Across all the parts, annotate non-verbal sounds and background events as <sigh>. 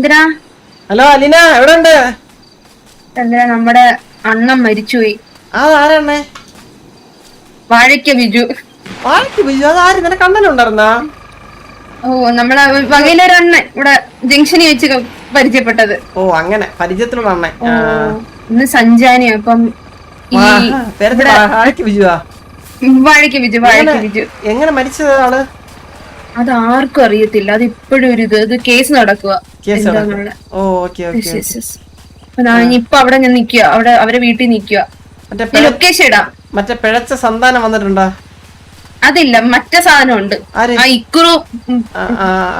എന്തിനാ? ഹലോ അലീന എവിടെ ഉണ്ട് എന്തിനാ നമ്മുടെ അണ്ണൻ മരിച്ചുപോയി? ആ ആരാണേ? വാഴയ്ക്ക ബിജു. വാഴയ്ക്ക് ബിജു? അത് ആര്? ഇങ്ങനെ കണ്ണനുണ്ടായിരുന്നാ ഓ നമ്മളെ വകയിലൊരു അണ്ണൻ ഇവിടെ ജംഗ്ഷനിൽ വെച്ച് പരിചയപ്പെട്ടത്. ഓ അങ്ങനെ. പരിചയത്തിലുള്ള അണ്ണൻ. ഇന്ന് സഞ്ചാനി അപ്പം വാഴയ്ക്ക് ബിജു വാഴയ്ക്ക ബിജു. എങ്ങനെ മരിച്ചത് ആൾ? അത് ആർക്കും അറിയത്തില്ല. അത് ഇപ്പോഴും ഒരു ഇത്. കേസ് നടക്കുക കേസ് ഓ ഓക്കെ ഓക്കെ ഞാൻ ഇപ്പൊ അവിടെ ഞാൻ നിക്കുക അവിടെ അവരെ വീട്ടിൽ നിക്കുക ലൊക്കേഷൻ ഇടാം. മറ്റേ പിഴച്ച സന്താനം വന്നിട്ടുണ്ടോ? അതില്ല മറ്റേ സാധനം ഉണ്ട്. ആ ഇക്കുറു.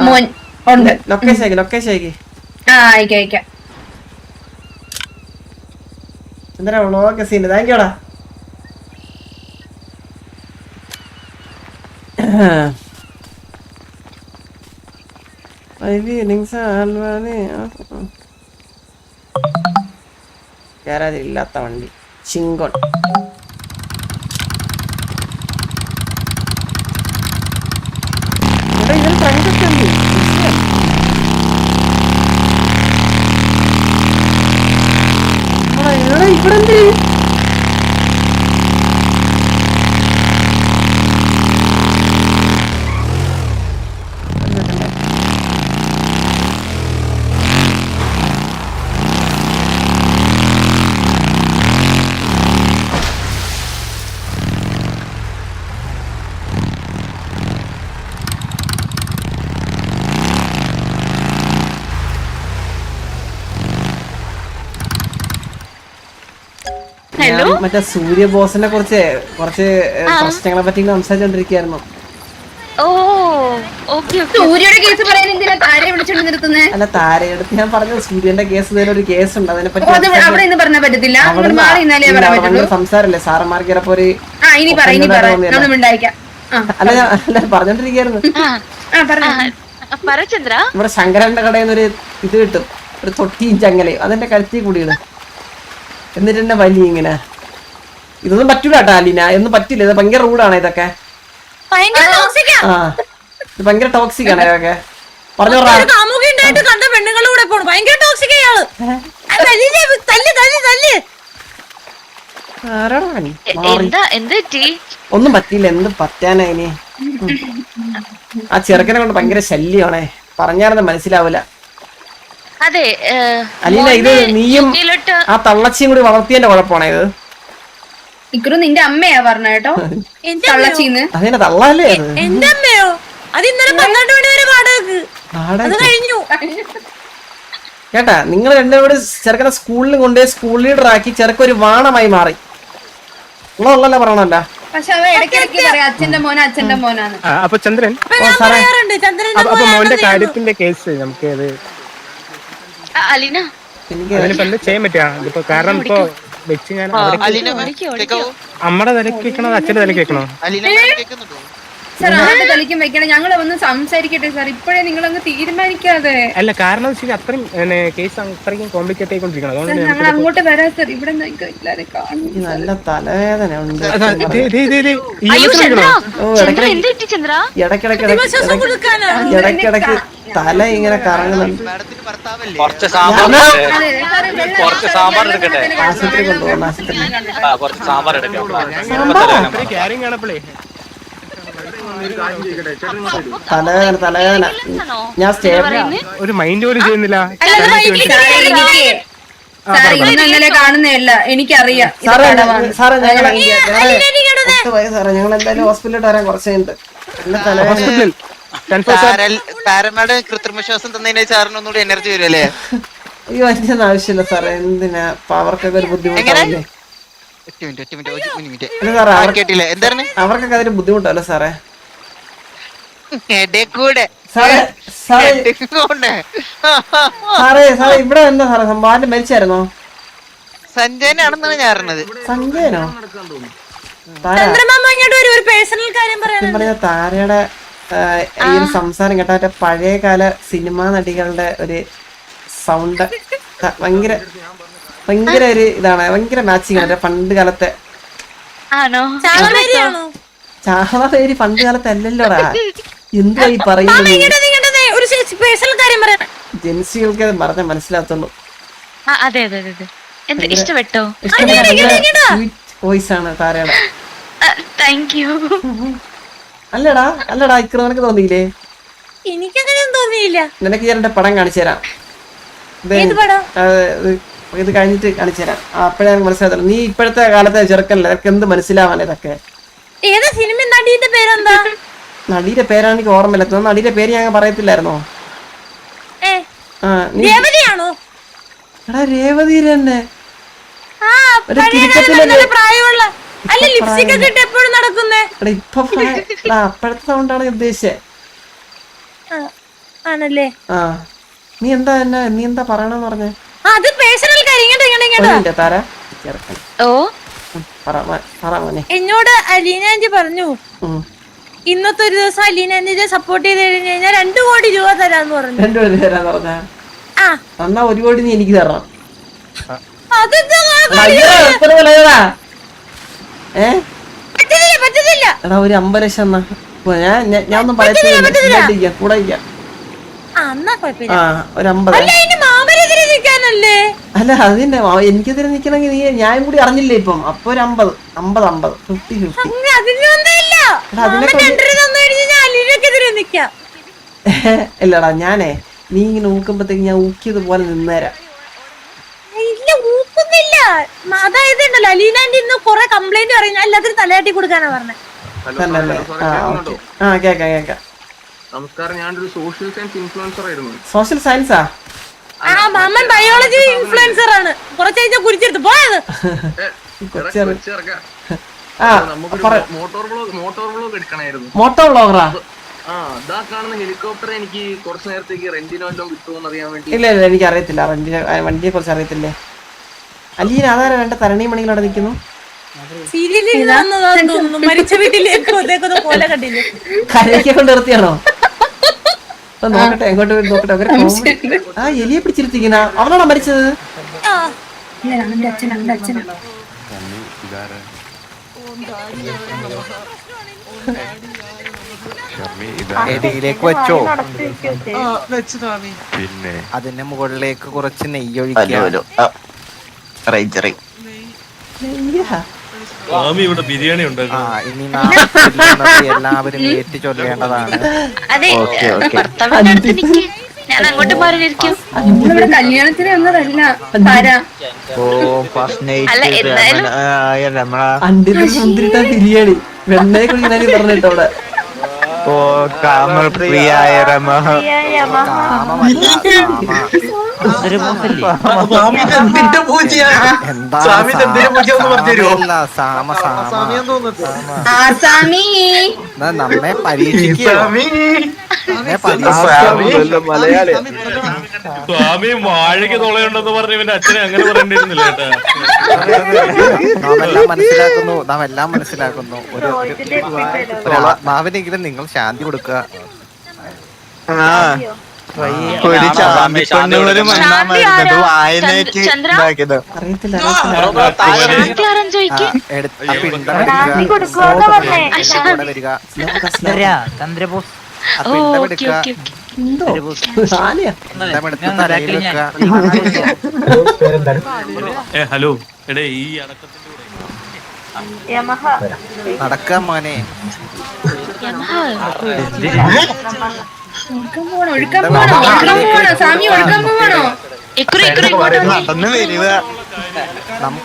മോൻ ഉണ്ട്. ലൊക്കേഷൻ അയക്ക് ലൊക്കേഷൻ അയക്ക് ആ അയക്കാം അയക്കാം. എന്തിനാ വ്ളോഗ് സീൻ താങ്ക് യൂടാ ഇല്ലാത്ത വണ്ടി ചിങ്കോൺ എടാ, ഇതിന് front ഒക്കെ ഉണ്ട്. എടാ, എടാ, ഇവിടെ എന്ത് ഞാൻ മറ്റേ സൂര്യ ബോസിനെ കുറിച്ച് കുറച്ച് പ്രശ്നങ്ങളെ പറ്റി സംസാരിച്ചോണ്ടിരിക്കുന്നു സൂര്യയുടെ കേസ് പറയാൻ എന്തിനാ താരെ വിളിച്ചോണ്ട് നിർത്തുന്നേ? അല്ല താരയെടുത്ത് ഞാൻ പറഞ്ഞു സൂര്യന്റെ കേസ് ഒരു കേസ് ഉണ്ട് അതിനെ പറ്റി അവിടെ പറഞ്ഞാൽ പറ്റത്തില്ല. സംസാരല്ലേ. സാറന്മാർക്ക് ചിലപ്പോ ഒരു ആ ഇനി പറ ഇനി പറ. നമ്മൾ ഉണ്ടായിക്കാം അല്ല ഞാൻ പറഞ്ഞോണ്ടിരിക്കായിരുന്നു ആ ആ പറഞ്ഞു. ആ, നമ്മുടെ ശങ്കരന്റെ കടയിൽ നിന്ന് ഒരു ഇത് കിട്ടും. ഒരു തൊട്ടിയും ചങ്ങലയും. അതെന്റെ കഴുത്തി കൂടിയാണ് എന്നിട്ട് എന്നെ വലിയ ഇങ്ങനെ? ഇതൊന്നും പറ്റൂല കേട്ടോ അലീന. ഒന്നും പറ്റില്ല. ഇത് ഭയങ്കര റൂഡാണ് ഇതൊക്കെ. ആ. ഇത് ഭയങ്കര ടോക്സിക് ആണ് ഇതൊക്കെ. പറഞ്ഞു കണ്ട പെണ്ണുങ്ങളുടെ പോണു. ഭയങ്കര ടോക്സിക് അയാൾ തല്ല് തല്ല് തല്ല് ഒന്നും പറ്റില്ല എന്ത് പറ്റാനാ ഇനി? ആ ചെറുക്കനെ കൊണ്ട് ഭയങ്കര ശല്യമാണേ. പറഞ്ഞാലൊന്നും മനസ്സിലാവൂല. അതെ അല്ല അലീന ഇത് നീയും ആ തള്ളച്ചിയും കൂടി വളർത്തിയതിന്റെ കുഴപ്പമാണേ ഇത്? ഇക്കുറു നിന്റെ അമ്മയാ പറഞ്ഞ കേട്ടോ. എന്റെ കള്ളച്ചീന്ന് അതിനെ തള്ളല്ലേ എന്റെ അമ്മയോ? അത് ഇന്നലെ പന്ത്രണ്ട് മണി വരെ അത് കഴിഞ്ഞു. കേട്ടാ നിങ്ങൾ രണ്ടുപേരും ചെറുക്കനെ സ്കൂളിൽ കൊണ്ടുപോയി സ്കൂൾ ലീഡർ ആക്കി ചെറുക്ക ഒരു വാണമായി മാറി. ഉള്ളതല്ല പറയണല്ല പക്ഷെ അവ ഇടയ്ക്കിടയ്ക്ക് പറയാം അച്ഛന്റെ മോന അച്ഛന്റെ മോനാന്ന്. ആ, അപ്പൊ ചന്ദ്രൻ അപ്പൊ മോന്റെ കാര്യത്തിന്റെ കേസ് നമുക്ക് അലീന. എനിക്ക് അതിനിപ്പോ എന്താ ചെയ്യാൻ പറ്റുക? ഇതിപ്പോ കാരണം ഇപ്പൊ വെച്ച് ഞാൻ അമ്മടെ തലക്ക് വെക്കണോ അച്ഛന്റെ തലക്ക് വെക്കണോ? സാർ ആരുടെ തലയ്ക്കും വെക്കണം ഞങ്ങൾ ഒന്ന് സംസാരിക്കട്ടെ സാർ. ഇപ്പോഴേ നിങ്ങളങ്ങ് തീരുമാനിക്കാതെ. അല്ല കാരണം വെച്ചാൽ അത്രയും കേസ് അത്രയും കോംപ്ലിക്കേറ്റ് ആയിക്കൊണ്ടിരിക്കണം അതുകൊണ്ട് ഞങ്ങൾ അങ്ങോട്ട് വരാം സാർ. ഇവിടെ നല്ല തലവേദന ഉണ്ട്. ഇടക്കിടക്ക് തല ഇങ്ങനെ കറങ്ങുന്നുണ്ട് കുറച്ച് സാമ്പാർ കുറച്ച് സാമ്പാർ എടുക്കട്ടെ. ആശുപത്രി കൊണ്ടുപോകണം ആശുപത്രി കുറച്ച് സാമ്പാർ എടുക്കാം. തലവേദന തലവേദന. ഞാൻ സ്റ്റേ ഒരു മൈൻഡ് പോലും ചെയ്യുന്നില്ല. ഇന്നലെ കാണുന്നതല്ല. എനിക്കറിയാം. സാറേ. സാറേ സാറേ ഞങ്ങൾ എന്തായാലും ഹോസ്പിറ്റലിൽ വരാൻ കുറച്ച് കഴിഞ്ഞിട്ട് എന്നെ തലവേദന ഹോസ്പിറ്റലിൽ. പാരമാഡ് കൃത്രിമ ശ്വാസം തന്നതിന്റെ ചാറിന് ഒന്നുകൂടി എനർജി അയ്യോ അതിന്റെ ആവശ്യമില്ല സാറേ. എന്തിനാ? അവർക്കൊക്കെ ഒരു ബുദ്ധിമുട്ടല്ലേ അവർക്കൊക്കെ അതൊരു ബുദ്ധിമുട്ടല്ലോ സാറേ? സാറേ സാറേ. ഇവിടെ എന്താ സാറേ സംഭവം ആരും മരിച്ചായിരുന്നോ? സഞ്ജയനാണെന്നാണ് ഞാൻ അറിഞ്ഞത്. സഞ്ജയനോ? താരയുടെ ഈ ഒരു സംസാരം കേട്ടാ മറ്റേ പഴയകാല സിനിമാ നടികളുടെ ഒരു സൗണ്ട് ഭയങ്കര ഭയങ്കര ഒരു ഇതാണ് ഭയങ്കര മാച്ചിങ് ആണ് പണ്ട് കാലത്തെ. ചാളവേരി പണ്ട് കാലത്തെ അല്ലല്ലോടാ. എന്തുവാ ഈ പറയുന്നത്? പറഞ്ഞ മനസ്സിലാത്തുള്ളൂ ഒരു പേഴ്സണൽ കാര്യം പറയാൻ ജെൻസികൾക്ക് അത് പറഞ്ഞ മനസ്സിലാകത്തുള്ളൂ ആ അതെ അതെ അതെ എന്ത് ഇഷ്ടപ്പെട്ടോ? വോയിസ് ആണ് താരയുടെ താങ്ക് യു അല്ലടാ അല്ലടാ ഇക്ര നിനക്ക് തോന്നിയില്ലേ? എനിക്കങ്ങനെയൊന്നും തോന്നിയില്ല. നിനക്ക് ഞാൻ എന്റെ പടം കാണിച്ചു തരാം. ഇത് ആ, ഇത് ഇത് കഴിഞ്ഞിട്ട് കാണിച്ചു തരാം. അപ്പഴേ എനിക്ക് മനസ്സിലാകത്തുള്ളൂ. നീ ഇപ്പോഴത്തെ കാലത്തെ ചെറുക്കല്ലേ നിനക്ക് എന്ത് മനസ്സിലാവാൻ ഇതൊക്കെ? ഏതാ സിനിമ നടിയുടെ പേരെന്താ? നടിയുടെ പേരാണ് എനിക്ക് ഓർമ്മയില്ല. നടിയുടെ പേര് ഞാൻ പറയത്തില്ലായിരുന്നോ? എടാ രേവതി തന്നെ. സൗണ്ടാണ് ആണല്ലേ? ആ. നീ എന്താ എന്നെ നീ എന്താ പറയണെന്ന് പറഞ്ഞേ? ആ, അത് പേഴ്സണൽ കാര്യം. ഓ. എന്നോട് അലീന പറഞ്ഞു. ഇന്നത്തെ ഒരു ദിവസം അലീന എന്നെ സപ്പോർട്ട് ചെയ്ത് കഴിഞ്ഞു കഴിഞ്ഞാൽ രണ്ടു കോടി രൂപ തരാന്ന് പറഞ്ഞു. രണ്ടുപേരും തരാന്ന് പറഞ്ഞ? എന്നാ ഒരു കോടി നീ എനിക്ക് തരണം. അതെന്താ എടാ, ഒരു അമ്പത് ലക്ഷം എന്നാ ഞാൻ ഞാൻ- ഒന്നും പറയത്തില്ല കൂടെ അല്ല അതിന്റെ എനിക്കെതിരെ നിക്കണെങ്കിൽ നീ ഞാൻ കൂടി അറിഞ്ഞില്ലേ ഇപ്പം. അപ്പൊ ഒരു അമ്പത് അമ്പത് അമ്പത് ഫിഫ്റ്റി ഫിഫ്റ്റി <laughs> ഇല്ലടാ ഞാനേ നീ ഇങ്ങനെ ഊക്കുമ്പത്തേക്ക് ഞാൻ ഊക്കിയത് പോലെ നിന്നേരാം ഇല്ല ഊക്കുന്നില്ല. അതായത് ഉണ്ടല്ലോ ഇന്ന് കൊറേ കംപ്ലൈന്റ് പറയുന്ന എല്ലാത്തിനും തലയാട്ടി കൊടുക്കാനാ പറഞ്ഞത് നമസ്കാരം ഞാനൊരു സോഷ്യൽ സയൻസ് ഇൻഫ്ലുവൻസർ ആയിരുന്നു. സോഷ്യൽ സയൻസാ ആ? മാമൻ ബയോളജി ഇൻഫ്ലുവൻസർ ആണ്. കുറച്ച് കഴിഞ്ഞാൽ കുരിച്ചെടുത്ത് പോയത് മോട്ടോർ ബ്ലോഗ് മോട്ടോർ ബ്ലോഗ് എടുക്കണായിരുന്നു. ഇതാ കാണുന്ന ഹെലികോപ്റ്റർ എനിക്ക് കുറച്ച് നേരത്തേക്ക് റെന്റിന് വല്ലതും കിട്ടുമോ അറിയാൻ വേണ്ടി. ഇല്ല ഇല്ല എനിക്ക് അറിയത്തില്ല വണ്ടിയെ വണ്ടിയെ കുറിച്ച് അറിയത്തില്ലേ? അലീന അതാരാ വേണ്ട തരണി മണികൾ അവിടെ നിൽക്കുന്നു മരിച്ച വീട്ടിലേക്ക് കൊണ്ട് നിർത്തിയാണോ? നോക്കട്ടെ എങ്ങോട്ട് നോക്കട്ടെ. അവരെ ആ എലിയെ പിടിച്ചിരുത്തിക്കുന്ന. അവനാണോ മരിച്ചത്? അച്ഛനാ അച്ഛനാ. എടിയിലേക്ക് വെച്ചോ? പിന്നെ. അതിന്റെ മുകളിലേക്ക് കുറച്ച് നെയ്യ് ഒഴിക്കാം സ്വാമി ഇവിടെ ബിരിയാണി ആ ഇനി എല്ലാവരും ഏറ്റുചൊല്ലേണ്ടതാണ് അതെ ഓക്കേ, ഓക്കേ. ഭർത്താവിന്റെ അടുത്ത് നിക്ക് ഞാൻ അങ്ങോട്ട് മാറിയിരിക്കും. നമ്മളിവിടെ കല്യാണത്തിന് വന്നതല്ല തരാം ഓ ഫസ്റ്റ് അല്ല, എന്തായാലും- നൈറ്റ് രമണ അണ്ടിന്റെ മുന്തിരിട്ട ബിരിയാണി. വെണ്ണയെ കുഴിഞ്ഞാൽ പറഞ്ഞിട്ടോ അവിടെ ഓ കാമൽ പ്രിയായ രമ. കാമമല്ല കാമ എന്താ സാമയല്ല സാമ സാമ ആസാമി എന്നാ നമ്മെ പരീക്ഷിക്കോ. നമ്മെ പരീക്ഷിക്കോ മലയാളി. സ്വാമി വാഴയ്ക്ക് തുളയുണ്ടെന്ന് പറഞ്ഞ ഇവന്റെ അച്ഛനെ അങ്ങനെ പറയേണ്ടിയിരുന്നില്ല കേട്ടാ. നാം എല്ലാം മനസ്സിലാക്കുന്നു. നാം എല്ലാം മനസ്സിലാക്കുന്നു ഒരു ഒരു- ആത്മാവിനെങ്കിലും നിങ്ങൾ ശാന്തി കൊടുക്കുക. ഒരു വായനയ്ക്ക്? ഇതാക്കിയത്. അറിയത്തില്ല. ആ, എടുത്ത് ആ പിണ്ടം എടുക്കുക ഓക്കെ തലയിൽ വെക്കുക ഏ ഹലോ. എടേ ഈ അടക്കത്തിന്റെ കൂടെ മോനെ.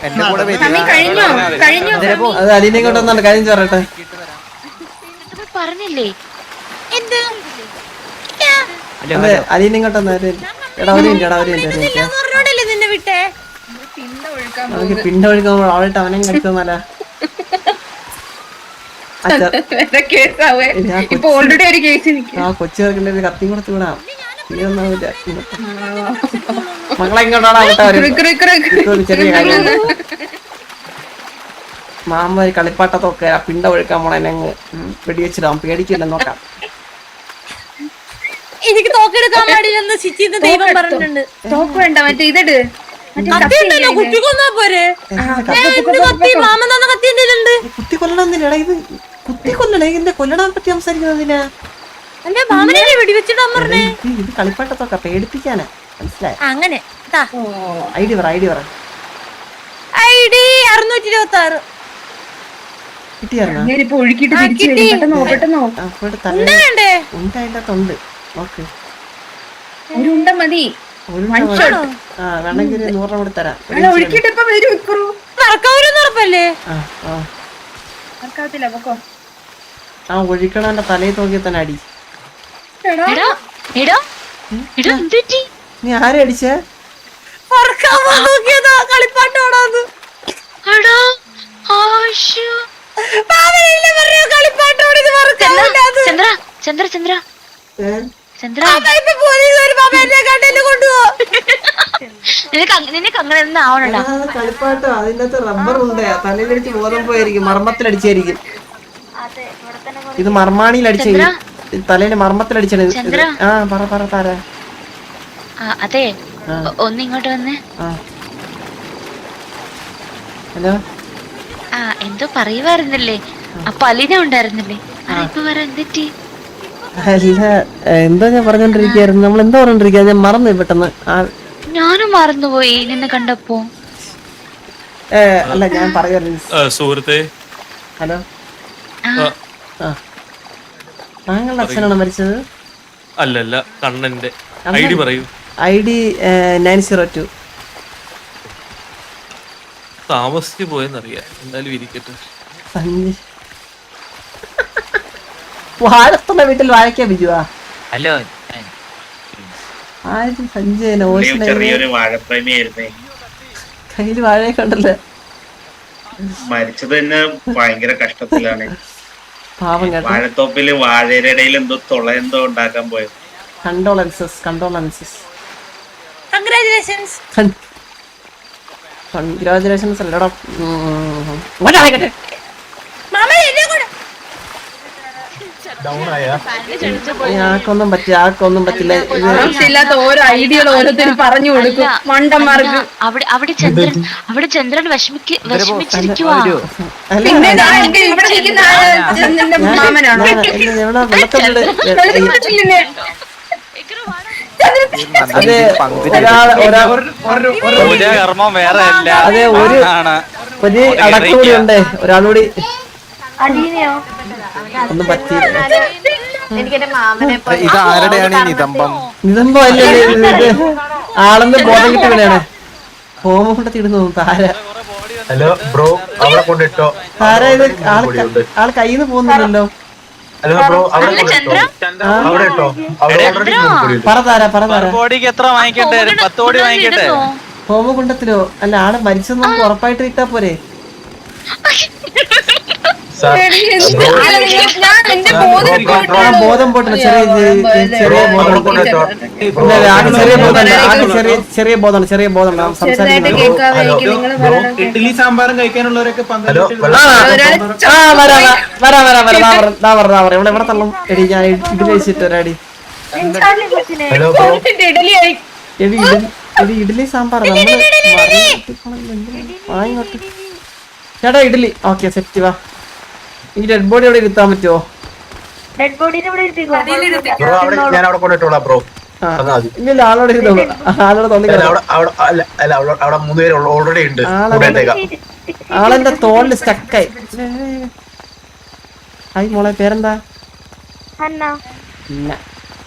എന്റെ കൂടെ വരിക? അത് അലീനെ കാര്യം പറയട്ടെ. പറഞ്ഞില്ലേ എന്ത്? അതെ അലീനെ കൊണ്ടൊന്ന് ഒരു എടാ ഒരു മിനിറ്റ് എടാ ഒരു മിനിറ്റ് ഒരു പറഞ്ഞോണ്ടല്ലേ നിന്നെ വിട്ടേ. നമുക്ക് പിണ്ട അവനെ കടിക്കുന്നല്ല ആ കൊച്ചു. ചേർക്കണ്ട ഒരു കത്തിയും കൊടുത്ത് വിടാം. നീ ഒന്നാവില്ല മക്കളെ ഇങ്ങോട്ടാണ് വിട്ടാ ഒരു ഒരു ചെറിയ കാര്യം മാമ ഒരു കളിപ്പാട്ടത്തൊക്കെ പിണ്ട ഒഴുക്കാൻ പോണെ പിടിവെച്ചിടാം വെടിവെച്ചിടാം. പേടിക്കില്ല നോക്കാം. എനിക്ക് തോക്കെടുക്കാൻ പാടില്ലെന്ന് സിറ്റിന്ന് ദൈവം പറഞ്ഞിട്ടുണ്ട്. തോക്ക് വേണ്ട മറ്റേ ഇതെട്. മറ്റേ കത്തി കൊന്നാ പോരെ? കത്തി മാമൻ തന്ന കത്തി എന്റെ കയ്യിലുണ്ട് കുത്തി കൊല്ലണം എന്തിനാ ഇത് കുത്തി കൊല്ലണേ? ഇതിന്റെ കൊല്ലണെ പറ്റി സംസാരിക്കുന്നതിനാ? എന്റെ മാമനെ വെടിവെച്ചിടാൻ പറഞ്ഞേ? ഇത് കളിപ്പാട്ടത്തൊക്കെ പേടിപ്പിക്കാനാ മനസ്സിലായോ? അങ്ങനെ ഐ ഡി പറ ഐ ഡി പറ ഐ ഡി അറുന്നൂറ്റി ഇരുപത്തി ആറ് തിരിച്ചു കിട്ടി. പെട്ടെന്ന് നോ പെട്ടെന്ന് നോ ഒരു ഉണ്ട മതി. ഒരു One ആ വേണമെങ്കിൽ നൂറ് കൂടി തരാം. ഒഴുക്കിട്ട് ഇപ്പൊ വരും ഇക്കുറു നടക്കാവൂരെന്ന് ഉറപ്പല്ലേ? ആർക്കാവത്തില്ല പൊക്കോ. ആ ഒഴിക്കണവന്റെ തലയിൽ നോക്കി തന്നെ അടി. എടാ. എടാ എടാ എടാ എന്തുപറ്റി? നീ ആരെ അടിച്ചേ? കളിപ്പാട്ടോടാന്ന് കളിപ്പാട്ടോട് ചന്ദ്ര ചന്ദ്ര ചന്ദ്ര. നിനക്ക് അങ്ങ- നിനക്ക് അങ്ങനെ ഒന്നും ആവണടാ. കളിപ്പാട്ടോ. അതിന്റെ അകത്ത് റബ്ബർ ഉണ്ട് തലയിലടിച്ച് ബോധം പോയിരിക്കും. മർമ്മത്തിലടിച്ചായിരിക്കും. ഇത് മർമാണിയിൽ അടിച്ച ചന്ദ്ര? തലയിൽ മർമ്മത്തിലടിച്ചാണ് ഇത്. ചന്ദ്ര? ആ പറ പറ താര ആ, അതെ. ആ. ഒന്ന് ഇങ്ങോട്ട് വന്ന്. ആ. ഹലോ? ആ എന്തോ പറയുവായിരുന്നില്ലേ? അപ്പൊ പലിന ഉണ്ടായിരുന്നില്ലേ? ആ. ഇപ്പൊ വേറെ എന്തെറ്റി? അല്ല എന്താ ഞാൻ പറഞ്ഞോണ്ടിരിക്കായിരുന്നു? നമ്മൾ എന്താ പറഞ്ഞോണ്ടിരിക്കാ? ഞാൻ മറന്നു പെട്ടെന്ന്. ആ ഞാനും മറന്നുപോയി നിന്നെ കണ്ടപ്പോ. അല്ല ഞാൻ ആ, സുഹൃത്തെ. ഹലോ? ആ, ആ. താങ്കളുടെ അച്ഛനാണ് മരിച്ചത്? അല്ലല്ല കണ്ണന്റെ. ഐ ഡി പറയൂ. I D nine zero two. താമസിച്ചു പോയെന്നറിയാം. എന്തായാലും ഇരിക്കട്ടെ. സഞ്ജയ് വാഴത്തുള്ള വീട്ടിൽ വാഴയ്ക്കാ ബിജുവാ ഹലോ ഓശന ചെറിയൊരു വാഴപ്രേമിയായിരുന്നേ കയ്യിൽ വാഴയൊക്കെ ഉണ്ടല്ലേ മരിച്ചത് തന്നെ ഭയങ്കര കഷ്ടത്തിലാണ് വാഴത്തോപ്പിൽ വാഴയുടെ ഇടയിൽ എന്തോ തുള എന്തോ ഉണ്ടാക്കാൻ പോയത് കണ്ടോളൻസസ് കണ്ടോളൻസസ് കൺഗ്രാചുലേഷൻസ് കൺഗ്രാചുലേഷൻസ് അല്ലടാ ഉം. ഇങ്ങോട്ട് ആയിക്കോട്ടെ. മാമ എന്നെ കൊണ്ട് ആക്കൊന്നും പറ്റില്ല. ആർക്കൊന്നും പറ്റില്ല ഓരോ ഐഡിയ ഓരോരുത്തരും പറഞ്ഞു കൊടുക്കും. മണ്ടന്മാർക്ക്. അവിടെ അവിടെ ചന്ദ്രൻ അവിടെ ചന്ദ്രൻ വിഷമിക്ക് വിഷമിച്ചിരിക്കുവാ? അതെ ഒരാൾ പൂജാകർമ്മം വേറെ അല്ല അതെ ഒരു ഒരു അടക്കൂടി ഉണ്ട് ഒന്നും പറ്റിയില്ല. ഇത് ആരുടെയാണ് ഈ നിതംബം? നിതമ്പോ അല്ലേ ഇത്? ഇത് ആളെന്ന് ബോധം കിട്ടി വീണാണ് ഹോമം താര. ഹലോ ബ്രോ അവിടെ കൊണ്ടിട്ടോ? താര ഇത് ആൾ ക- ആൾ കയ്യിൽ നിന്ന് പോകുന്നില്ലല്ലോ ഹലോ ബ്രോ കൊണ്ടിട്ടോ? അവിടെ ഇട്ടോ ചന്ദ്ര? പറ താര പറ താര. ബോഡിക്ക് എത്ര വാങ്ങിക്കട്ടെ ഒരു പത്ത് കോടി വാങ്ങിക്കട്ടെ ഇടുന്നോ? ഹോമകുണ്ടത്തിലോ അല്ല ആൾ മരിച്ചെന്ന് നമുക്ക് ഉറപ്പായിട്ട് കിട്ടാ പോരെ. ബോധം ചെറിയ ചെറിയ ബോധം ചെറിയ ബോധം ചെറിയ ഇഡ്ഡലി സാമ്പാറും കഴിക്കാനുള്ളവരൊക്കെ ഇവിടെ ഇവിടെ തള്ളും എടി ഞാൻ ഇഡ്ഡലി കഴിച്ചിട്ട് ഒരാടി എടി ഇഡലി സാമ്പാർ നമ്മൾ ചേട്ടാ ഇഡ്ലി ഓക്കെ സെറ്റ് വാ ഈ ഡെഡ് ബോഡി അവിടെ ഇരുത്താൻ പറ്റുമോ ബ്രോ അവിടെ ഞാൻ അവിടെ കൊണ്ടിട്ടോളാം ബ്രോ മതി. ഇല്ല ആളോട് ഇരുന്നോളൂ ആളോട് തോന്നി അല്ല, അവിടെ അവിടെ അല്ല അല്ല അവിടെ അവിടെ മൂന്ന് പേര് ഓൾറെഡി ഉണ്ട്. കൂടെ ഇട്ടേക്കാം. ആളെന്റെ തോളിൽ സ്റ്റക്കായി ഹായ് മോളെ പേരെന്താ?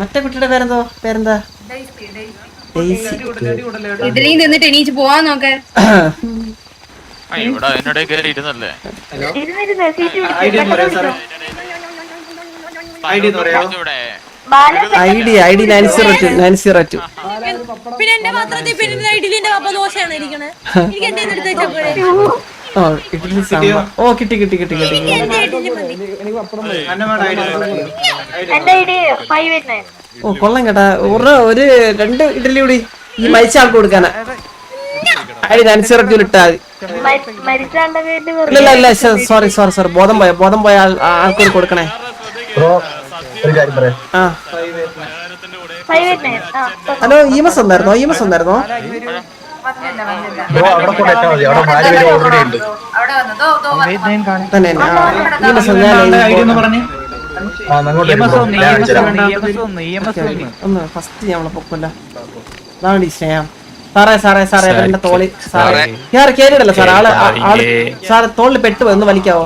മറ്റേ കുട്ടിയുടെ പേരെന്തോ? പേരെന്താ? ഡെയ്സി ഇഡലിയും നിന്നിട്ട് എണീച്ച് പോവാൻ നോക്കെ. ഇവിടെ അതിനിടെ കയറി ഇരുന്നല്ലേ? ഇവിടെ I D I D nine zero? Two nine പിന്നെ എന്റെ പാത്രത്തിൽ പിന്നെ ഇഡലിന്റെ ദോശയാണ് ഇരിക്കണേ. എനിക്ക് എന്റെ എടുത്ത് വെച്ചപ്പോഴേ ഓ കിട്ടി കിട്ടി കിട്ടി ഓ കൊള്ളാം കേട്ടാ. ഒരു ഒരു രണ്ട് ഇഡ്ഡലി കൂടി. ഈ മരിച്ച ആൾക്ക് കൊടുക്കാനാ. ഐഡി ഡി നയൻ ഇട്ടാ മതി. ഇല്ല ഇല്ല സോറി സോറി സോറി ബോധം പോയ ബോധം പോയ ആൾക്കൊരു ആൾക്കൂടി കൊടുക്കണേ. ഹലോ ഈമസ് ഒന്നായിരുന്നോ ഈമസ് ഉണ്ട്. തന്നെ ഓക്കേ. ഫസ്റ്റ് ഞമ്മളെ പൊക്കല്ല അതാണ് ഈ സ്നേഹം. സാറേ സാറേ സാറേ അവന്റെ തോളി സാറേ. ഞാൻ കേട്ടില്ല സാർ ആൾ ആൾ സാറ് തോളിൽ പെട്ട് ഒന്ന് വലിക്കാവോ?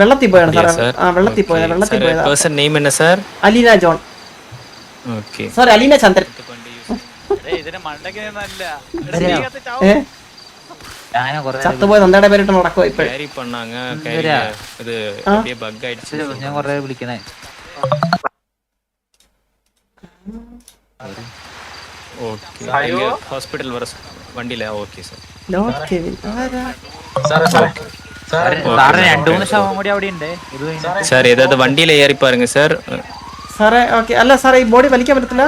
വെള്ളത്തിൽ പോയാണ് സാറേ. ആ വെള്ളത്തിൽ പോയത് വെള്ളത്തിൽ പോയത്. നെയിം എന്നാ sir? Aleena John. Okay sir Aleena Chandran. ചത്തുപോയ നന്ദയുടെ പേരിട്ട് നടക്കുക ഇപ്പോഴും. ഓക്കെ ഹോസ്പിറ്റൽ വണ്ടിയില? ഓക്കെ സാർ നോട്ട് കെവിൻ ആരാ? സാറേ രണ്ടു മൂന്ന് ശവം അവിടെ ഉണ്ട്. സാർ ഏതായത് വണ്ടിയിൽ ഏറി പാരുങ്ക സാർ സാറേ ഓക്കെ അല്ല സാറേ ഈ ബോഡി വലിക്കാൻ പറ്റത്തില്ല?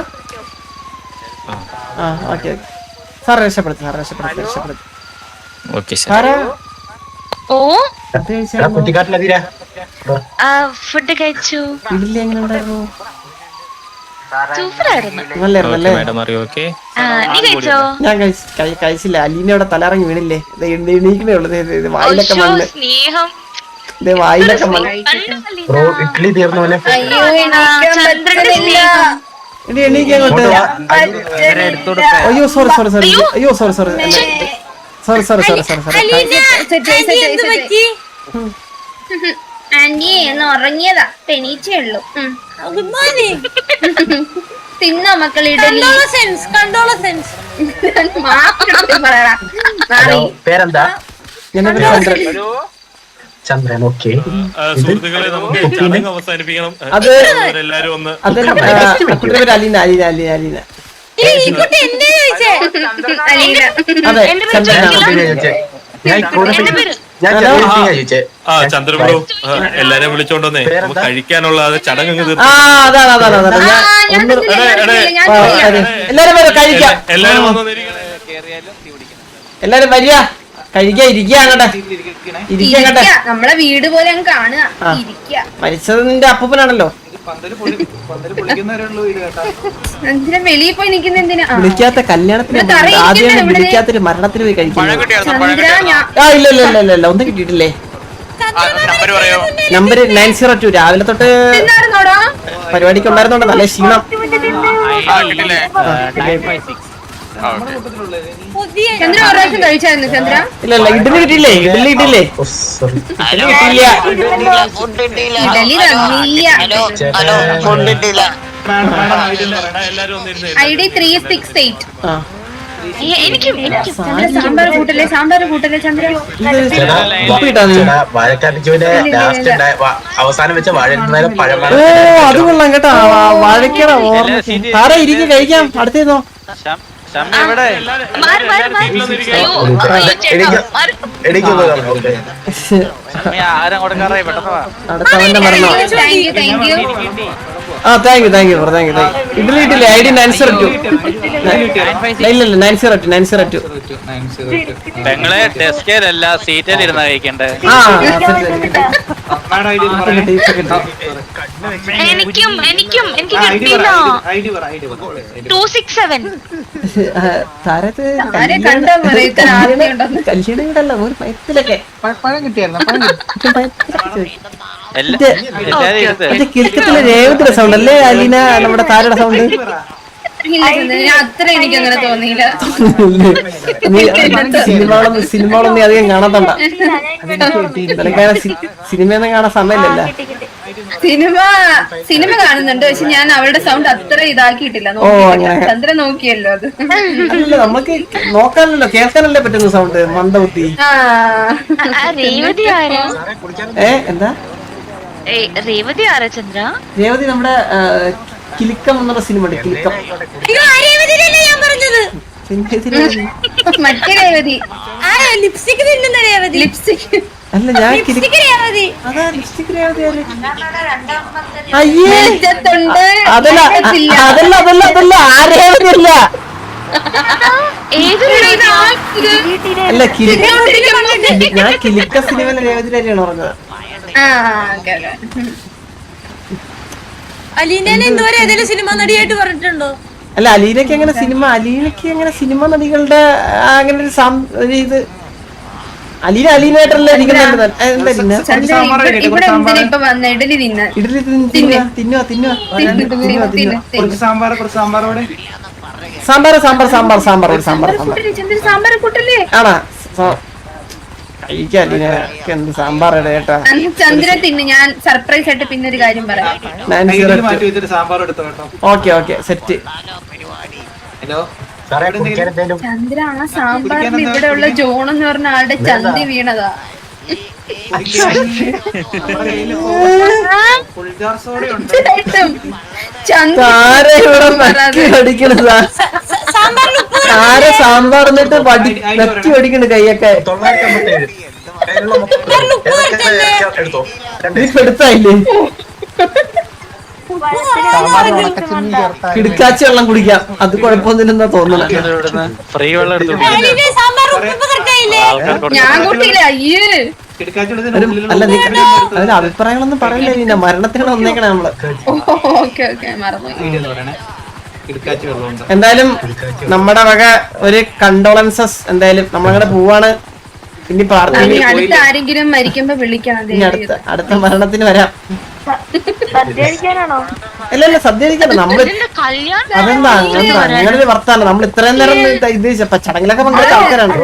ആ. ഓക്കെ സാർ രക്ഷപ്പെടുത്തി സാർ രക്ഷപ്പെടുത്തി രക്ഷപ്പെടുത്തി. ഓക്കെ സാറേ ഓ? ഫുഡ് കഴിച്ചു. ഇല്ല എങ്ങനെ ഉണ്ടായിരുന്നു? ഞാൻ കഴിച്ച് കഴി- കഴിച്ചില്ല. അലീനയുടെ തലറങ്ങി വീണില്ലേ? എണീക്കണേ ഉള്ളു. ദേ, ദേ, ദേ, വായിലൊക്കെ മണ്ണ്. സ്നേഹം. ദേ വായിലൊക്കെ അലീന? ഇഡ്ഡലി തീർന്നു പോലെ അയ്യോ സോറി സോറി സോറി അയ്യോ sorry sorry sorry sorry sorry sorry sorry Aleena. Aunty ഒന്ന് ഉറങ്ങിയതാ. പെണീച്ചേ ഉള്ളൂ. ഗുഡ് മോർണിംഗ് <laughs> തിന്നോ മക്കൾ ഇഡലി? പേരെന്താ? ചന്ദ്രൻ. ഓക്കെ. സുഹൃത്തുക്കളെ നമുക്ക് ചടങ്ങ് അവസാനിപ്പിക്കണം. അത് എല്ലാരും ഒന്ന് അത് അലീന അലീന അലീന അലീന. ഞാൻ ഞാൻ. ആ ചന്ദ്രബ്രോ എല്ലാരും വിളിച്ചോണ്ടോന്നേ നമുക്ക് കഴിക്കാനുള്ള അത് ചടങ്ങ് അങ്ങ് ആ തീർത്തു അതാണ് അതാണ് അതാണ് ആ, ഞാൻ ഒന്ന്. എല്ലാരും വരും കഴിക്കാം. എല്ലാരും വന്നോന്നിരിക്കണേ എല്ലാരും വരിക. കഴിക്കാൻ ഇരിക്കുക അങ്ങട്ടെ. ഇരിക്കുക ഇരിക്ക നമ്മളെ വീട് പോലെ അങ്ങ് കാണുക. മരിച്ചത് നിന്റെ അപ്പൂപ്പനാണല്ലോ. വെളിയിൽ പോയി എന്തിനാ? വിളിക്കാത്ത കല്യാണത്തിന് ആദ്യം? വിളിക്കാത്തൊരു മരണത്തിന് പോയി കഴിക്കുന്നു. ചന്ദ്ര ഞാൻ ആ ഇല്ല ഇല്ല ഇല്ല ഇല്ല ഇല്ല. ഒന്നും കിട്ടിയിട്ടില്ലേ? Number nine zero two. രാവിലെ തൊട്ട് പരിപാടിക്ക് ഉണ്ടായിരുന്നോണ്ട് നല്ല ക്ഷീണം. ചന്ദ്ര ഒരു പ്രാവശ്യം കഴിച്ചായിരുന്നു? ചന്ദ്ര? ഇല്ല ഇല്ല ഇഡ്ഡലി കിട്ടിയില്ലേ? ഇഡ്ഡലി കിട്ടിയില്ലേ? ഓ സോറി ഇഡ്ഡലി കിട്ടിയില്ല. ഇഡലി തന്നില്ല എല്ലാരും വന്നിരുന്നേ I D three six eight ആ. ഏ, എനിക്കും ചന്ദ്ര സാമ്പാർ കൂട്ടല്ലേ സാമ്പാർ കൂട്ടല്ലേ ചന്ദ്ര? അവസാനം വെച്ച വാഴ ഓ അത് കൊള്ളാം കേട്ടോ. വാഴക്കട ഓർമ്മ താറ ഇരിക്കും കഴിക്കാം. അടുത്തേന്നോ? അടുത്തവന്റെ മരണോ ആ thank you thank you thank you thank you idli കിട്ടില്ലേ I D nine zero two ഇല്ല ഇല്ല nine zero two nine zero two ഞങ്ങളെ ഡെസ്കേലല്ല സീറ്റിൽ ഇരുന്ന കഴിക്കണ്ടേ? എനിക്കും എനിക്കും എനിക്ക് കിട്ടിയില്ല. To six seven. താരത്ത് കല്യാണം കൂടല്ല ഒരു പയത്തിലൊക്കെ കിലുക്കത്തിലെ രേവതിയുടെ സൗണ്ട് അല്ലേ അലീന നമ്മുടെ താരയുടെ സൗണ്ട് അത്ര എനിക്ക് അങ്ങനെ തോന്നിയില്ല സിനിമകളൊന്നും സിനിമകളൊന്നും നീ അധികം കാണത്തണ്ട നിനക്കങ്ങനെ സിനിമയൊന്നും കാണാൻ സമയമില്ല. സിനിമ സിനിമ കാണുന്നുണ്ട്. പക്ഷെ ഞാൻ അവളുടെ സൗണ്ട് അത്ര ഇതാക്കിയിട്ടില്ല. നോക്കിയിട്ടില്ല. നോക്കിയല്ലോ അത്. നമുക്ക് നോക്കാനല്ലോ കേൾക്കാനല്ലേ പറ്റുന്ന സൗണ്ട് മന്ദബുദ്ധി. ആ. ആ, രേവതി ആരാ? ഏ എന്താ? രേവതി ആരാ ചന്ദ്ര? രേവതി നമ്മുടെ കിലുക്കം എന്നുള്ള സിനിമ ഉണ്ട് കിലിക്കം അല്ല ഞാൻ? അയ്യേ! അതല്ല അതല്ല അതല്ല അതല്ല. ആ രേവതി? അല്ല കിലുക്ക ഞാൻ കിലിക്ക സിനിമയിലെ രേവതി ആരെയാണ് പറഞ്ഞത്. അലീനനെ ഇതുവരെ ഏതെങ്കിലും സിനിമ നടിയായിട്ട് പറഞ്ഞിട്ടുണ്ടോ? അല്ല അലീനക്ക് അങ്ങനെ സിനിമ അലീനക്ക് അങ്ങനെ സിനിമ നടികളുടെ അങ്ങനെ ഒരു ഒരു ഇത്. അലീന അലീനായിട്ടല്ലേ ഇഡലി തിന്ന ഇഡലി തിന്നുക തിന്നുക തിന്നുക തിന്നുക തിന്നുക സാമ്പാർ സാമ്പാർ. സാമ്പാർ സാമ്പാർ സാമ്പാർ സാമ്പാർ ചന്ദ്ര സാമ്പാർ കൂട്ടല്ലേ ആണാ. സ- കഴിക്കാം അലീന എന്ത് സാമ്പാർ കേട്ടാ അന്ന് ചന്ദ്ര തിന്ന് ഞാൻ സർപ്രൈസ് ആയിട്ട് പിന്നെ ഒരു കാര്യം പറയാം. ഓക്കെ ഓക്കെ സെറ്റ് സാറേ കുടിക്കാൻ എന്തേലും ചന്ദ്ര ആ സാമ്പാറിന് ഇവിടെ ഉള്ള ജോൺ എന്ന് പറഞ്ഞ ആളുടെ ചന്തി വീണതാ. ആരെ സാമ്പാർ എന്നിട്ട് വടി നക്കി അടിക്കണ കൈയൊക്കെ. എടുത്തായില്ലേ? കിടക്കാച്ചി വെള്ളം കുടിക്കാം. അത് കുഴപ്പമൊന്നുമില്ലെന്നാ തോന്നണ ഫ്രീ വെള്ളം അല്ല നീ അതിന് അഭിപ്രായങ്ങളൊന്നും പറയില്ല പിന്നെ മരണത്തിനാണ് വന്നേക്കണേ നമ്മൾ. ഓക്കെ ഓക്കെ മറന്നു എന്തായാലും നമ്മുടെ വക ഒരു കണ്ടോളൻസസ് എന്തായാലും നമ്മളങ്ങനെ പോവാണ്. ഇനി പ്രാർത്ഥന അടുത്ത ആരെങ്കിലും മരിക്കുമ്പോ വിളിക്കണം അടുത്ത അടുത്ത മരണത്തിന് വരാം. സദ്യ കഴിക്കാനാണോ അല്ല അല്ല സദ്യ കഴിക്കണ്ട നമ്മൾ ഇതിന്റെ കല്യാണം? അതെന്താ അങ്ങനെ അങ്ങനെ വർത്താനം. നമ്മൾ ഇത്രയും നേരം ഇത് ചടങ്ങിലൊക്കെ പങ്കെടുത്ത ആൾക്കാരാണ്.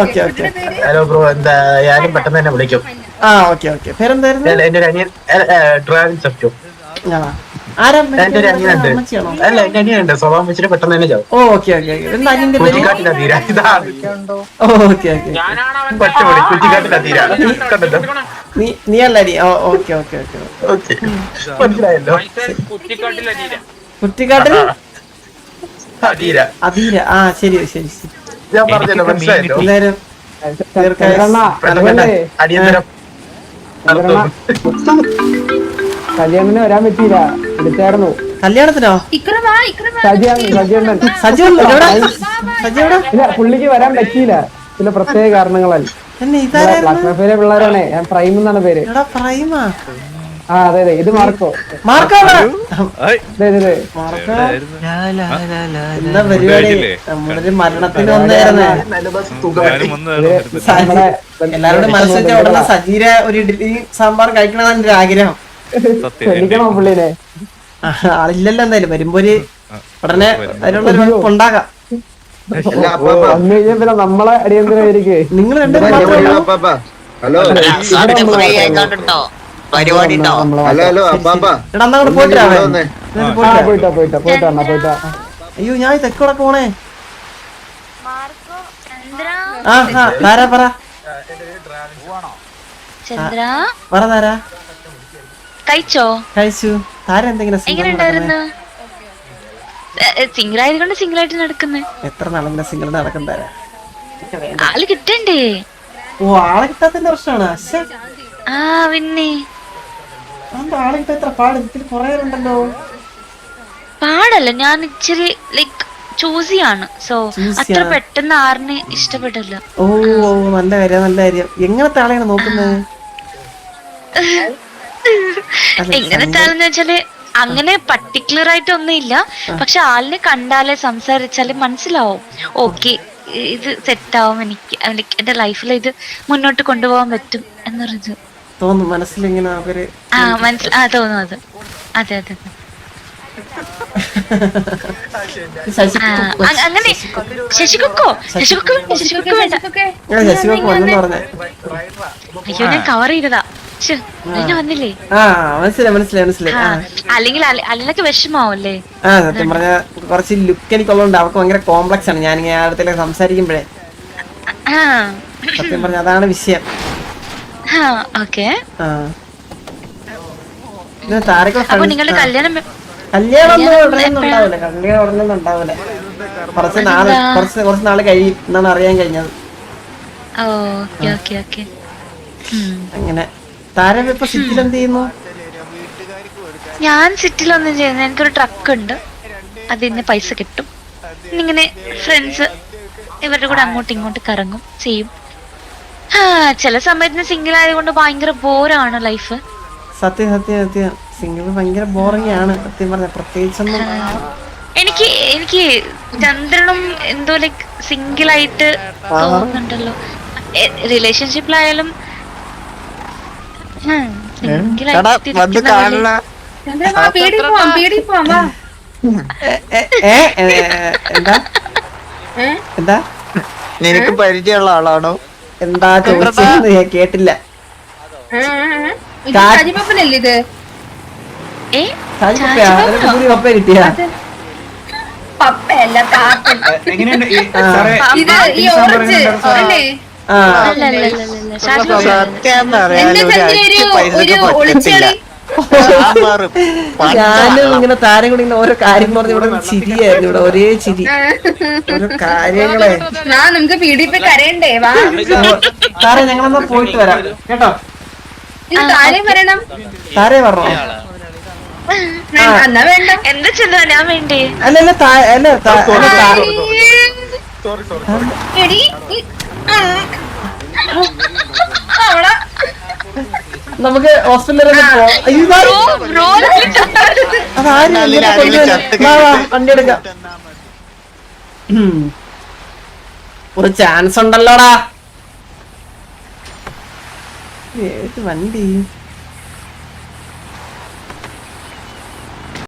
ഓക്കെ ഓക്കെ ഹലോ ബ്രോ എന്തായാലും പെട്ടെന്ന് തന്നെ വിളിക്കും. ആ ഓക്കെ ഓക്കെ. പേരെന്തായിരുന്നു? ഡ്രൈവിംഗ് സബ്ജു ആ. അല്ല എന്റെ അനിയനുണ്ട് സ്വഭാവം വെച്ചിട്ട് പെട്ടെന്ന് തന്നെ ചാവും ഓക്കെ ഓക്കെ കുറ്റിക്കാട്ടില തീര ഇതാണ് ഓക്കെ ഓക്കെ പച്ചമുടി തീര കണ്ടല്ലോ നീ നീ അല്ലടി ഓക്കെ ഓക്കെ ഓക്കെ ഓക്കെ മനസ്സിലായല്ലോ കുറ്റിക്കാട്ടിൽ ആ, തീര അധീര ആ ശരി ശരി ശരി ഞാൻ പറഞ്ഞല്ലോ മനസ്സിലായല്ലോ അടിയന്തരം കല്യാണത്തിന് വരാൻ പറ്റിയില്ല. വിളിച്ചായിരുന്നു കല്യാണത്തിനോ? സജിയണ്ണൻ ഇല്ല പുള്ളിക്ക് വരാൻ പറ്റിയില്ല. ചില പ്രത്യേക കാരണങ്ങളാൽ. എന്നെ പിള്ളേരാണേ. ഞാൻ പ്രൈം എന്നാണ് പേര്. എടാ പ്രൈമാ. ആ അതെ അതെ. ഇത് മാർക്കോ. മാർക്കോ മരണത്തിന് എല്ലാരോടും മനസ്സിലാക്കിയ ഉടനെ സജീര ഒരു ഇഡ്ഡലി സാമ്പാർ കഴിക്കണമെന്നാണ് എന്റെ ഒരു ആഗ്രഹം. ക്ഷണിക്കണോ പുള്ളിനെ. ആളില്ലല്ലോ എന്തായാലും വരുമ്പോ ഒരു ഉടനെ അതിനുള്ള ഉണ്ടാകാം നമ്മളെ അടിയന്തരമായിരിക്കും നിങ്ങൾ പരിപാടി പോയിട്ട് പോയിട്ട്. പോയിട്ടാ പോയിട്ടാ അയ്യോ ഞാൻ തെക്കോടെ പോണേ. ചന്ദ്ര? ആ ആ പറ? പറ താരാ. കഴിച്ചോ? കഴിച്ചു. താര എന്തെങ്കിലും എങ്ങനെ സിംഗിൾ ആയതുകൊണ്ട് സിംഗിൾ ആയിട്ട് നടക്കുന്നേ. എത്ര നാളെ സിംഗിൾ നടക്കും താര ആൾ കിട്ടണ്ടേ? ഓ ആളെ കിട്ടാത്തതിന്റെ പ്രശ്നമാണ്. ആ പിന്നെ. ആളെ കിട്ടാൻ എത്ര പാട്? ഇതിൽ കുറെ ഉണ്ടല്ലോ. പാടല്ല ഞാൻ ഇച്ചിരി ലൈക്ക് ചൂസിയാണ് സോ അത്ര. പെട്ടെന്ന് ആറിന് ഇഷ്ടപ്പെട്ടില്ല. ഓ ഓ നല്ല കാര്യം നല്ല കാര്യം. എങ്ങനത്തെ ആളെയാണ് നോക്കുന്നത്? അല്ല, എങ്ങനത്തെ വെച്ചാൽ അങ്ങനെ പർട്ടിക്കുലർ ആയിട്ട് ഒന്നുമില്ല. പക്ഷെ ആളിനെ കണ്ടാലേ സംസാരിച്ചാലേ മനസ്സിലാവും. ഓക്കെ ഇത് സെറ്റ് ആവും എനിക്ക് like എന്റെ ലൈഫിൽ ഇത് മുന്നോട്ട് കൊണ്ടുപോകാൻ പറ്റും എന്നൊരിത്. തോന്നും മനസ്സിലിങ്ങനെ അവർ ആ മനസ്സിൽ ആ തോന്നും അത്. അതെ അതെ ആ, അ- അങ്ങനെ ശശികുക്കോ ശശികൊക്കോ വേണ്ട. ശശികുക്ക് വേണ്ട ആ, വന്നെന്ന് പറഞ്ഞേ. അയ്യോ ഞാൻ കവർ ചെയ്തതാ. വന്നില്ലേ? ആ മനസ്സിലായി മനസ്സിലായി മനസ്സിലായി. ആ ആ. അല്ലെങ്കിൽ അല്ല- അല്ലൊക്കെ വിഷമാവല്ലേ? ആ സത്യം പറഞ്ഞ കുറച്ച് ലുക്ക് എനിക്കുള്ളതുകൊണ്ട് അവർക്ക് ഭയങ്കര കോംപ്ലക്സ് ആണ്. ഞാൻ അടുത്തേക്ക് സംസാരിക്കുമ്പോഴേ. സത്യം പറഞ്ഞ അതാണ് വിഷയം. കുറച്ച് നാൾ കുറച്ച് കുറച്ച് നാൾ കഴിയും. എന്നാണ് അറിയാൻ കഴിഞ്ഞത്. അങ്ങനെ. താരം ഇപ്പൊ സിറ്റിയിൽ എന്ത് ചെയ്യുന്നു ഞാൻ സിറ്റിലൊന്നും ചെയ്യുന്നു എനിക്കൊരു ട്രക്ക് ഉണ്ട്. അതിന് പൈസ കിട്ടും. ഇങ്ങനെ ഫ്രണ്ട്സ് ഇവരുടെ കൂടെ അങ്ങോട്ടും ഇങ്ങോട്ടും കറങ്ങും ചെയ്യും. ചില സമയത്തിന് സിംഗിൾ ആയതുകൊണ്ട് ഭയങ്കര ബോറാണ് ലൈഫ് സത്യം സത്യം സത്യം. സിംഗിൾ ഭയങ്കര ബോറിംഗ് ആണ്. സത്യം പറഞ്ഞ പ്രത്യേകിച്ചൊന്നും എനിക്ക് എനിക്ക് ചന്ദ്രനും എന്തോ ലൈക്ക് സിംഗിൾ ആയിട്ട് തോന്നുന്നുണ്ടല്ലോ. റിലേഷൻഷിപ്പിലായാലും എന്താ? എന്താ? നിനക്ക് പരിചയമുള്ള ആളാണോ? എന്താ ചോദിച്ചത് ഞാൻ കേട്ടില്ല. എങ്ങനെയുണ്ട് ഞാനും ഇങ്ങനെ താരം കൂടി ഇങ്ങനെ ഓരോ കാര്യം പറഞ്ഞ് ഇവിടെ ചിരിയായിരുന്നു ഇവിടെ ഒരേ ചിരി. ഓരോ കാര്യങ്ങളെ. നമുക്ക് കരയണ്ടേ? വാ. സാറേ ഞങ്ങളെന്നാ പോയിട്ട് വരാം. കേട്ടോ? ഇത് താഴെ വരണം. താരേ പറഞ്ഞോ വേണ്ട, വേണ്ട. എന്താ ചന്ദ്ര ഞാൻ വേണ്ടി? അല്ല അല്ല നമുക്ക് ഹോസ്പിറ്റലിൽ വണ്ടി എടുക്കാം. ഒരു ചാൻസ് ഉണ്ടല്ലോടാ. ഏത് വണ്ടി?